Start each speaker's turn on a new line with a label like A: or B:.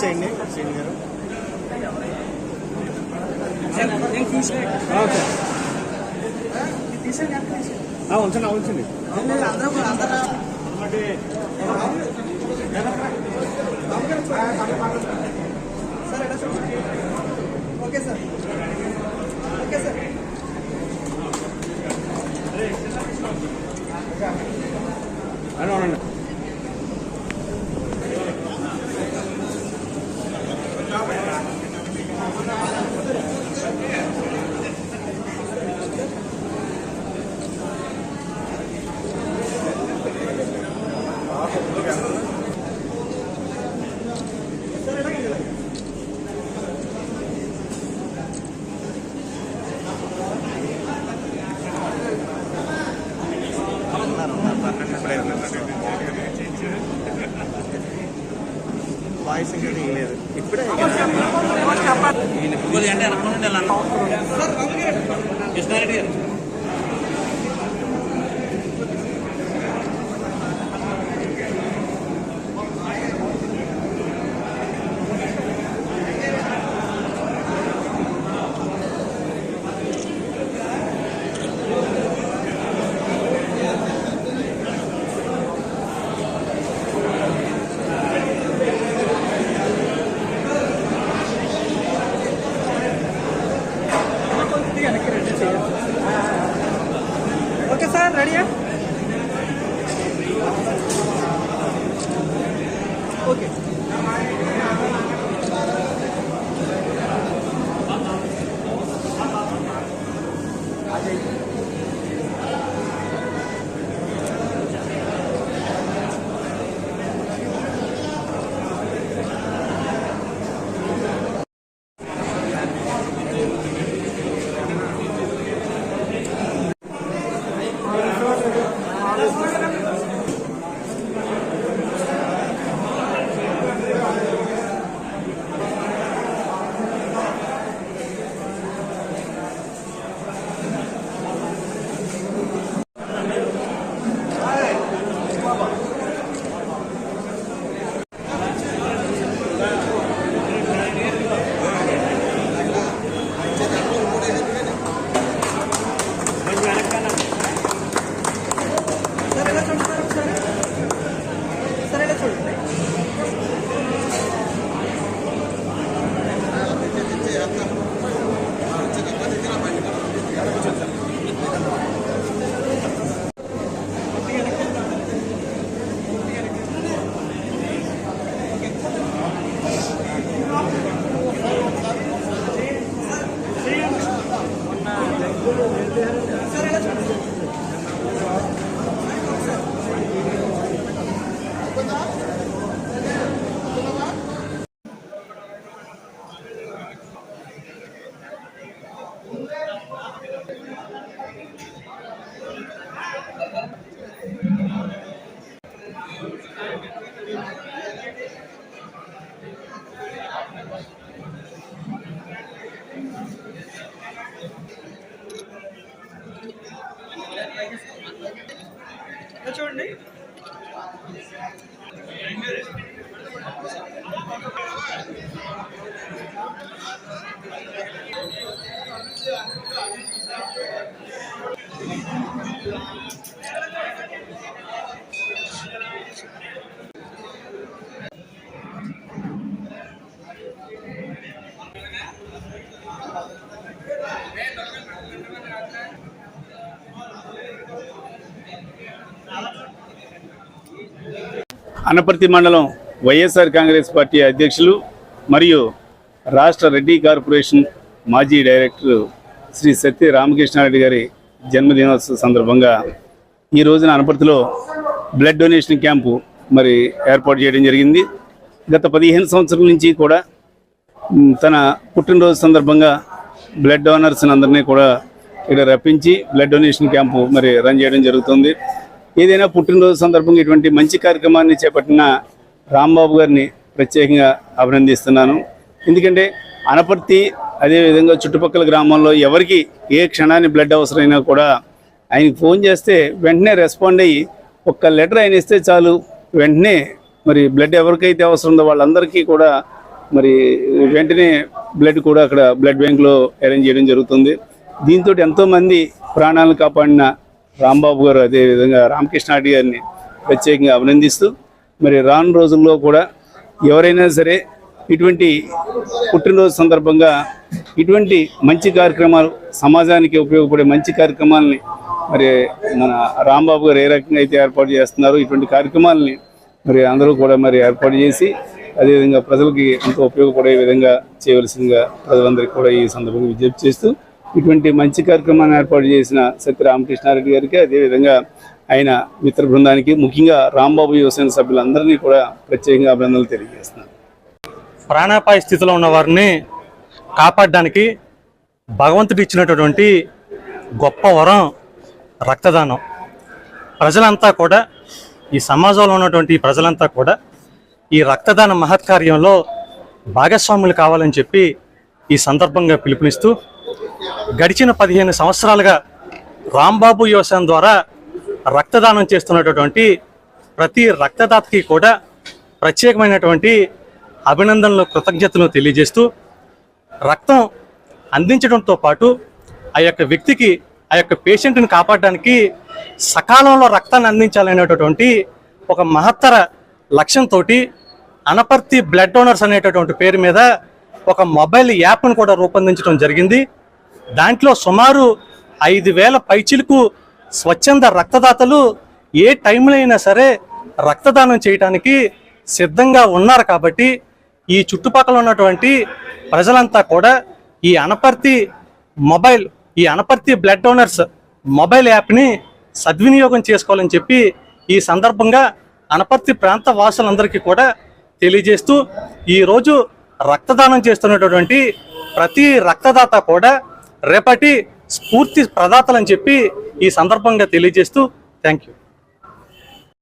A: ఇచ్చేయండి శ్రీని గారు. ఉంచండి ఉంచండి
B: ఓకే సార్ ఓకే సార్
A: అవునండి వాయిస్ ఇంకా తీయలేదు ఇప్పుడే
C: కృష్ణారెడ్డి గారు
B: ఓకే 그걸로 낼때 하는데 안 사랑하지 않으세요? చూడండి
D: అనపర్తి మండలం వైఎస్ఆర్ కాంగ్రెస్ పార్టీ అధ్యక్షులు మరియు రాష్ట్ర రెడ్డి కార్పొరేషన్ మాజీ డైరెక్టర్ శ్రీ సత్య రామకృష్ణారెడ్డి గారి జన్మదినోత్సవ సందర్భంగా ఈ రోజున అనపర్తిలో బ్లడ్ డొనేషన్ క్యాంపు మరి ఏర్పాటు చేయడం జరిగింది. గత పదిహేను సంవత్సరాల నుంచి కూడా తన పుట్టినరోజు సందర్భంగా బ్లడ్ డోనర్స్ అందరినీ కూడా ఇక్కడ రప్పించి బ్లడ్ డొనేషన్ క్యాంపు మరి రన్ చేయడం జరుగుతుంది. ఏదైనా పుట్టినరోజు సందర్భంగా ఇటువంటి మంచి కార్యక్రమాన్ని చేపట్టిన రాంబాబు గారిని ప్రత్యేకంగా అభినందిస్తున్నాను. ఎందుకంటే అనపర్తి అదేవిధంగా చుట్టుపక్కల గ్రామాల్లో ఎవరికి ఏ క్షణాన్ని బ్లడ్ అవసరమైనా కూడా ఆయనకి ఫోన్ చేస్తే వెంటనే రెస్పాండ్ అయ్యి ఒక్క లెటర్ ఆయన ఇస్తే చాలు. వెంటనే మరి బ్లడ్ ఎవరికైతే అవసరం ఉందో వాళ్ళందరికీ కూడా మరి వెంటనే బ్లడ్ కూడా అక్కడ బ్లడ్ బ్యాంక్లో అరేంజ్ చేయడం జరుగుతుంది. దీంతో ఎంతోమంది ప్రాణాలను కాపాడిన రాంబాబు గారు అదేవిధంగా రామకృష్ణారెడ్డి గారిని ప్రత్యేకంగా అభినందిస్తూ మరి రాను రోజుల్లో కూడా ఎవరైనా సరే ఇటువంటి పుట్టినరోజు సందర్భంగా ఇటువంటి మంచి కార్యక్రమాలు సమాజానికి ఉపయోగపడే మంచి కార్యక్రమాలని మరి మన రాంబాబు గారు ఏ రకంగా అయితే ఏర్పాటు చేస్తున్నారు ఇటువంటి కార్యక్రమాలని మరి అందరూ కూడా మరి ఏర్పాటు చేసి అదేవిధంగా ప్రజలకి ఎంతో ఉపయోగపడే విధంగా చేయవలసిందిగా ప్రజలందరికీ కూడా ఈ సందర్భంగా విజ్ఞప్తి చేస్తూ ఇటువంటి మంచి కార్యక్రమాన్ని ఏర్పాటు చేసిన సత్య రామకృష్ణారెడ్డి గారికి అదేవిధంగా ఆయన మిత్ర బృందానికి ముఖ్యంగా రాంబాబు యువసేన సభ్యులందరినీ కూడా ప్రత్యేకంగా అభినందనలు తెలియజేస్తున్నాను.
C: ప్రాణాపాయ స్థితిలో ఉన్న వారిని కాపాడడానికి భగవంతుడు ఇచ్చినటువంటి గొప్ప వరం రక్తదానం. ప్రజలంతా కూడా ఈ సమాజంలో ఉన్నటువంటి ప్రజలంతా కూడా ఈ రక్తదాన మహత్కార్యంలో భాగస్వాములు కావాలని చెప్పి ఈ సందర్భంగా పిలుపునిస్తూ గడిచిన పదిహేను సంవత్సరాలుగా రాంబాబు యోసన్ ద్వారా రక్తదానం చేస్తున్నటువంటి ప్రతి రక్తదాతకి కూడా ప్రత్యేకమైనటువంటి అభినందనలు కృతజ్ఞతలు తెలియజేస్తూ రక్తం అందించడంతో పాటు ఆ యొక్క వ్యక్తికి ఆ యొక్క పేషెంట్ని కాపాడడానికి సకాలంలో రక్తాన్ని అందించాలనేటటువంటి ఒక మహత్తర లక్ష్యంతో అనపర్తి బ్లడ్ డోనర్స్ అనేటటువంటి పేరు మీద ఒక మొబైల్ యాప్ను కూడా రూపొందించడం జరిగింది. దాంట్లో సుమారు ఐదు వేల పైచిలకు స్వచ్ఛంద రక్తదాతలు ఏ టైంలో అయినా సరే రక్తదానం చేయడానికి సిద్ధంగా ఉన్నారు కాబట్టి ఈ చుట్టుపక్కల ఉన్నటువంటి ప్రజలంతా కూడా ఈ అనపర్తి మొబైల్ ఈ అనపర్తి బ్లడ్ డోనర్స్ మొబైల్ యాప్ని సద్వినియోగం చేసుకోవాలని చెప్పి ఈ సందర్భంగా అనపర్తి ప్రాంత వాసులందరికీ కూడా తెలియజేస్తూ ఈరోజు రక్తదానం చేస్తున్నటువంటి ప్రతి రక్తదాత కూడా రేపటి స్ఫూర్తి ప్రదాతలని చెప్పి ఈ సందర్భంగా తెలియజేస్తూ థ్యాంక్ యూ